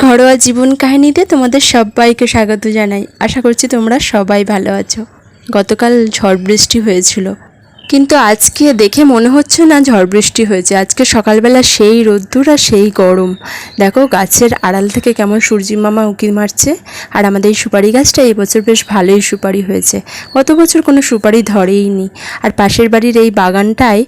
ঘরোয়া জীবন কাহিনীতে তোমাদের সবাইকে স্বাগত জানাই। আশা করছি তোমরা সবাই ভালো আছো। গতকাল ঝড় বৃষ্টি হয়েছিল। কিন্তু আজকে দেখে মনে হচ্ছে না ঝড় বৃষ্টি হয়েছে। আজকে সকালবেলা সেই রোদ্দুর আর সেই গরম। দেখো, গাছের আড়াল থেকে কেমন সূর্যি মামা উঁকি মারছে। আর আমাদের এই সুপারি গাছটা এই বছর বেশ ভালোই সুপারি হয়েছে। গত বছর কোনো সুপারি ধরেই নি আর পাশের বাড়ির এই বাগানটায়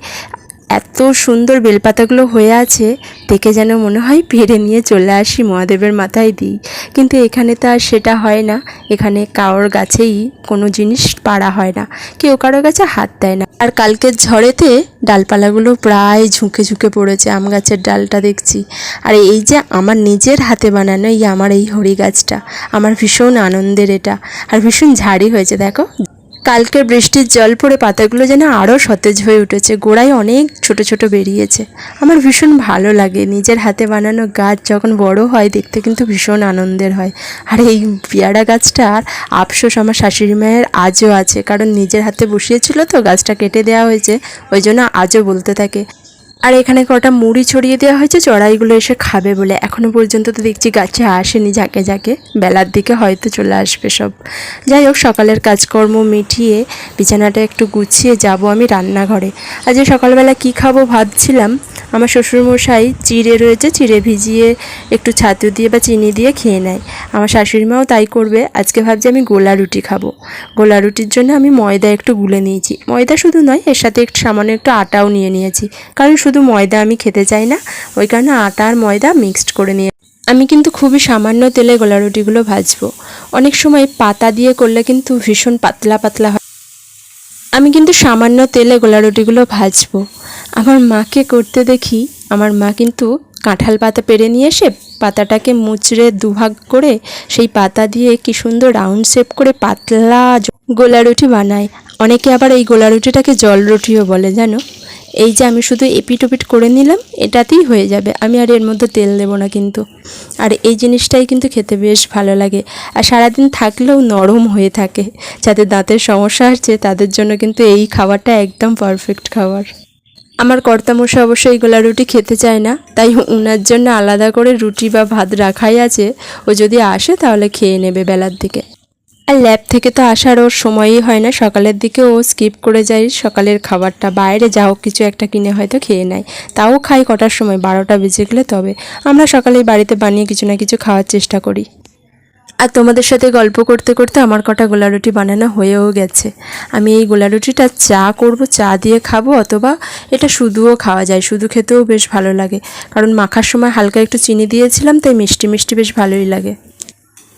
এত সুন্দর বেলপাতাগুলো হয়ে আছে, দেখে যেন মনে হয় পেরে নিয়ে চলে আসি মহাদেবের মাথায় দিই। কিন্তু এখানে তো আর সেটা হয় না। এখানে কারোর গাছেই কোনো জিনিস পাড়া হয় না। কেউ কারও গাছে হাত দেয় না। আর কালকের ঝড়েতে ডালপালাগুলো প্রায় ঝুঁকে ঝুঁকে পড়েছে, আম গাছের ডালটা দেখছি। আর এই যে আমার নিজের হাতে বানানো এই আমার এই হরি গাছটা আমার ভীষণ আনন্দের এটা। আর ভীষণ ঝাড়ি হয়েছে, দেখো। কালকের বৃষ্টির জল পড়ে পাতাগুলো যেন আরও সতেজ হয়ে উঠেছে, গোড়ায় অনেক ছোট ছোট বেরিয়েছে। আমার ভীষণ ভালো লাগে নিজের হাতে বানানো গাছ যখন বড় হয় দেখতে কিন্তু ভীষণ আনন্দের হয়। আর এই পেয়ারা গাছটার আফসোস আমার শাশুড়ি মায়ের আজও আছে, কারণ নিজের হাতে বসিয়েছিল তো গাছটা কেটে দেওয়া হয়েছে, ওই জন্য আজও বলতে থাকে। আর এখানে কটা মুড়ি ছড়িয়ে দেওয়া হয়েছে, চড়াইগুলো এসে খাবে বলে। এখনও পর্যন্ত তো দেখছি গাছে আসেনি যাকে যাকে বেলার দিকে হয়তো চলে আসবে সব। যাই হোক, সকালের কাজকর্ম মিটিয়ে বিছানাটা একটু গুছিয়ে যাব আমি রান্নাঘরে। আজ সকালবেলা কি খাব ভাবছিলাম আমার শ্বশুরমশাই চিড়ে রয়েছে, চিড়ে ভিজিয়ে একটু ছাতু দিয়ে বা চিনি দিয়ে খেয়ে নেয়। আমার শাশুড়ি মাও তাই করবে। আজকে ভাবছি আমি গোলা রুটি খাব। গোলা রুটির জন্য আমি ময়দা একটু গুলে নিয়েছি। ময়দা শুধু নয়, এর সাথে একটু সামান্য একটু আটাও নিয়ে নিয়েছি। কারণ শুধু ময়দা আমি খেতে চাই না, ওই কারণে আটা আর ময়দা মিক্সড করে নিয়ে আমি কিন্তু খুবই সামান্য তেলে গোলা রুটিগুলো ভাজবো। অনেক সময় পাতা দিয়ে করলে কিন্তু ভীষণ পাতলা পাতলা হয়। আমি কিন্তু সামান্য তেলে গোলা রুটিগুলো ভাজবো। আমার মাকে করতে দেখি, আমার মা কিন্তু কাঁঠাল পাতা পেরে নিয়ে এসে পাতাটাকে মুচড়ে দুভাগ করে সেই পাতা দিয়ে কি সুন্দর রাউন্ড শেপ করে পাতলা গোলা রুটি বানায়। অনেকে আবার এই গোলা রুটিটাকে জল রুটিও বলে, জানো? এই যে আমি শুধু এপিট ওপিট করে নিলাম, এটাতেই হয়ে যাবে। আমি আর এর মধ্যে তেল দেবো না কিন্তু। আর এই জিনিসটাই কিন্তু খেতে বেশ ভালো লাগে। আর সারাদিন থাকলেও নরম হয়ে থাকে যাদের দাঁতের সমস্যা আছে তাদের জন্য কিন্তু এই খাবারটা একদম পারফেক্ট খাবার। আমার কর্তামশা অবশ্য এই গোলা রুটি খেতে চায় না, তাই উনার জন্য আলাদা করে রুটি বা ভাত রাখাই আছে। ও যদি আসে তাহলে খেয়ে নেবে বেলার দিকে। আর ল্যাব থেকে তো আসার ওর সময়ই হয় না। সকালের দিকে ও স্কিপ করে যায়। সকালের খাবারটা বাইরে যা হোক কিছু একটা কিনে হয়তো খেয়ে নেয়। তাও খাই কটার সময়? বারোটা বেজে গেলে তবে। আমরা সকালেই বাড়িতে বানিয়ে কিছু না কিছু খাওয়ার চেষ্টা করি। আর তোমাদের সাথে গল্প করতে করতে আমার কটা গোলা রুটি বানানো হয়েও গেছে। আমি এই গোলা রুটিটা চা করব, চা দিয়ে খাব অথবা এটা শুধুও খাওয়া যায়। শুধু খেতেও বেশ ভালো লাগে। কারণ মাখার সময় হালকা একটু চিনি দিয়েছিলাম, তাই মিষ্টি মিষ্টি বেশ ভালোই লাগে।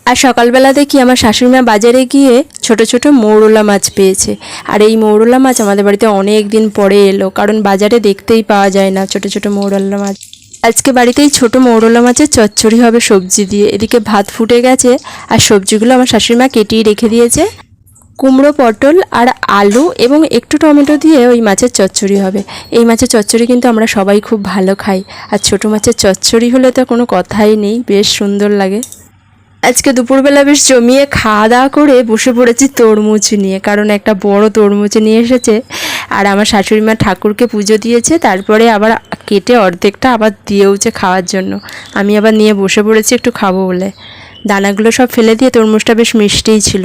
আর সকালবেলা দেখি আমার শাশুড়িমা বাজারে গিয়ে ছোট ছোট মৌরলা মাছ পেয়েছে। আর এই মৌরলা মাছ আমাদের বাড়িতে অনেক দিন পরে এলো, কারণ বাজারে দেখতেই পাওয়া যায় না ছোট ছোট মৌরলা মাছ। আজকে বাড়িতেই ছোট মৌরলা মাছের চচ্চড়ি হবে সবজি দিয়ে। এদিকে ভাত ফুটে গেছে আর সবজিগুলো আমার শাশুড়িমা কেটেই রেখে দিয়েছে। কুমড়ো, পটল আর আলু এবং একটু টমেটো দিয়ে ওই মাছের চচ্চড়ি হবে। এই মাছের চচ্চড়ি কিন্তু আমরা সবাই খুব ভালো খাই। আর ছোটো মাছের চচ্চড়ি হলে তো কোনো কথাই নেই, বেশ সুন্দর লাগে। আজকে দুপুরবেলা বেশ জমিয়ে খাওয়া দাওয়া করে বসে পড়েছি তরমুজ নিয়ে, কারণ একটা বড় তরমুজ নিয়ে এসেছে। আর আমার শাশুড়ি মা ঠাকুরকে পুজো দিয়েছে, তারপরে আবার কেটে অর্ধেকটা আবার দিয়েওছে খাওয়ার জন্য। আমি আবার নিয়ে বসে পড়েছি একটু খাব বলে। দানাগুলো সব ফেলে দিয়ে তরমুজটা বেশ মিষ্টিই ছিল।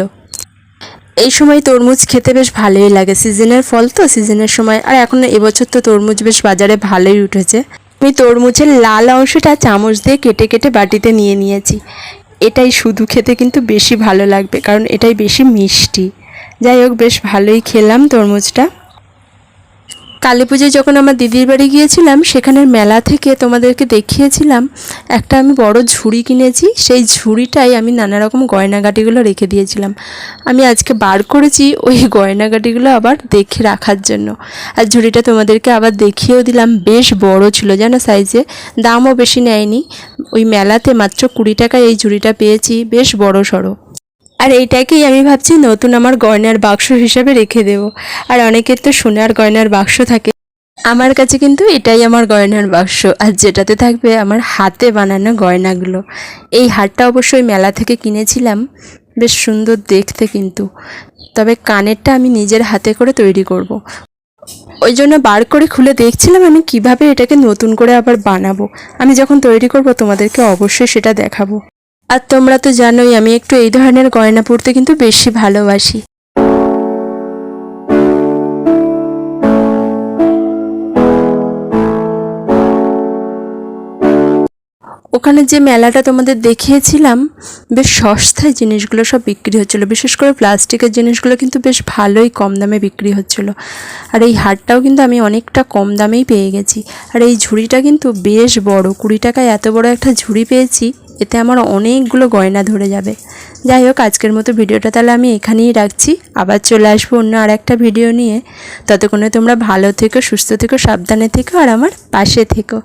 এই সময় তরমুজ খেতে বেশ ভালোই লাগে। সিজনের ফল তো, সিজনের সময়। আর এখন এবছর তো তরমুজ বেশ বাজারে ভালোই উঠেছে। আমি তরমুজের লাল অংশটা চামচ দিয়ে কেটে কেটে বাটিতে নিয়ে নিয়েছি। এটাই শুধু খেতে কিন্তু বেশি ভালো লাগবে, কারণ এটাই বেশি মিষ্টি। যাই হোক, বেশ ভালোই খেলাম তরমুজটা। কালী পুজোয় যখন আমার দিদির বাড়ি গিয়েছিলাম, সেখানের মেলা থেকে তোমাদেরকে দেখিয়েছিলাম, একটা আমি বড় ঝুড়ি কিনেছি, সেই ঝুড়িটাই আমি নানা রকম গয়নাগাটিগুলো রেখে দিয়েছিলাম। আমি আজকে বার করেছি ওই গয়নাগাটিগুলো আবার দেখে রাখার জন্য। আর ঝুড়িটা তোমাদেরকে আবার দেখিয়েও দিলাম, বেশ বড় ছিল জানো সাইজে দামও বেশি নেয়নি। ওই মেলাতে মাত্র কুড়ি টাকায় এই ঝুড়িটা পেয়েছি, বেশ বড় সড়ো। আর এইটাকেই আমি ভাবছি নতুন আমার গয়নার বাক্স হিসেবে রেখে দেবো। আর অনেকের তো সোনার গয়নার বাক্স থাকে। আমার কাছে কিন্তু এটাই আমার গয়নার বাক্স। আর যেটাতে থাকবে আমার হাতে বানানো গয়নাগুলো। এই হারটা অবশ্যই মেলা থেকে কিনেছিলাম। বেশ সুন্দর দেখতে কিন্তু। তবে কানেরটা আমি নিজের হাতে করে তৈরি করব। ওই জন্য বার করে খুলে দেখছিলাম আমি কীভাবে এটাকে নতুন করে আবার বানাবো। আমি যখন তৈরি করব তোমাদেরকে অবশ্যই সেটা দেখাবো। আর তোমরা তো জানোই, আমি একটু এই ধরনের গয়না পরতে কিন্তু বেশি ভালোবাসি। ওখানে যে মেলাটা তোমাদের দেখিয়েছিলাম, বেশ সস্তায় জিনিসগুলো সব বিক্রি হচ্ছিল। বিশেষ করে প্লাস্টিকের জিনিসগুলো কিন্তু বেশ ভালোই কম দামে বিক্রি হচ্ছিল। আর এই হারটাও কিন্তু আমি অনেকটা কম দামেই পেয়ে গেছি। আর এই ঝুড়িটা কিন্তু বেশ বড়, কুড়ি টাকায় এত বড় একটা ঝুড়ি পেয়েছি। এতে আমার অনেকগুলো গয়না ধরে যাবে। যাই হোক, আজকের মতো ভিডিওটা তাহলে আমি এখানেই রাখছি। আবার চলে আসব অন্য আর একটা ভিডিও নিয়ে। ততক্ষণে তোমরা ভালো থেকো, সুস্থ থেকো, সাবধানে থেকো, আর আমার পাশে থেকো।